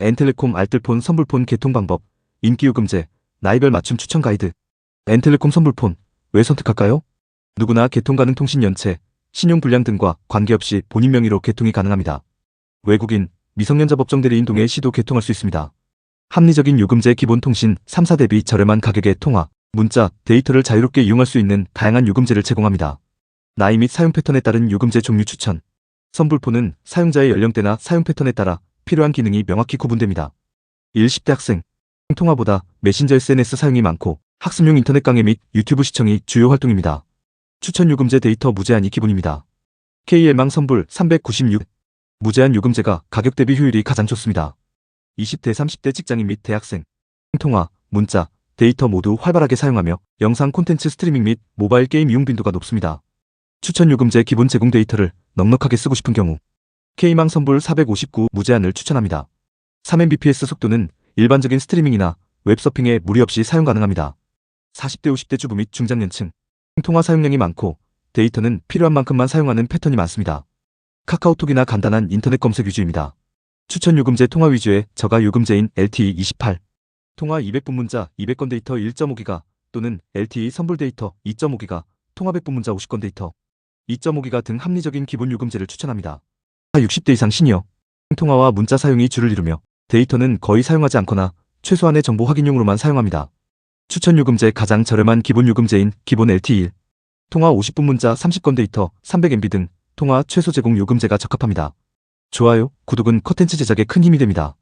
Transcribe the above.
엔텔레콤 알뜰폰 선불폰 개통 방법, 인기요금제, 나이별 맞춤 추천 가이드. 엔텔레콤 선불폰, 왜 선택할까요? 누구나 개통 가능 통신 연체, 신용 불량 등과 관계없이 본인 명의로 개통이 가능합니다. 외국인, 미성년자 법정 대리인 동의 시도 개통할 수 있습니다. 합리적인 요금제 기본 통신 3사 대비 저렴한 가격의 통화, 문자, 데이터를 자유롭게 이용할 수 있는 다양한 요금제를 제공합니다. 나이 및 사용 패턴에 따른 요금제 종류 추천. 선불폰은 사용자의 연령대나 사용 패턴에 따라 필요한 기능이 명확히 구분됩니다. 1. 10대 학생. 통화보다 메신저 SNS 사용이 많고 학습용 인터넷 강의 및 유튜브 시청이 주요 활동입니다. 추천 요금제 데이터 무제한이 기본입니다. KL망 선불 396. 무제한 요금제가 가격 대비 효율이 가장 좋습니다. 20대 30대 직장인 및 대학생. 통화, 문자, 데이터 모두 활발하게 사용하며 영상 콘텐츠 스트리밍 및 모바일 게임 이용 빈도가 높습니다. 추천 요금제 기본 제공 데이터를 넉넉하게 쓰고 싶은 경우 K망 선불 459 무제한을 추천합니다. 3mbps 속도는 일반적인 스트리밍이나 웹서핑에 무리 없이 사용 가능합니다. 40대 50대 주부 및 중장년층 통화 사용량이 많고 데이터는 필요한 만큼만 사용하는 패턴이 많습니다. 카카오톡이나 간단한 인터넷 검색 위주입니다. 추천 요금제 통화 위주의 저가 요금제인 LTE 28 통화 200분 문자 200건 데이터 1.5기가 또는 LTE 선불 데이터 2.5기가 통화 100분 문자 50건 데이터 2.5기가 등 합리적인 기본 요금제를 추천합니다. 60대 이상 시니어 통화와 문자 사용이 주를 이루며 데이터는 거의 사용하지 않거나 최소한의 정보 확인용으로만 사용합니다. 추천 요금제 가장 저렴한 기본 요금제인 기본 LTE 1 통화 50분 문자 30건 데이터 300MB 등 통화 최소 제공 요금제가 적합합니다. 좋아요, 구독은 컨텐츠 제작에 큰 힘이 됩니다.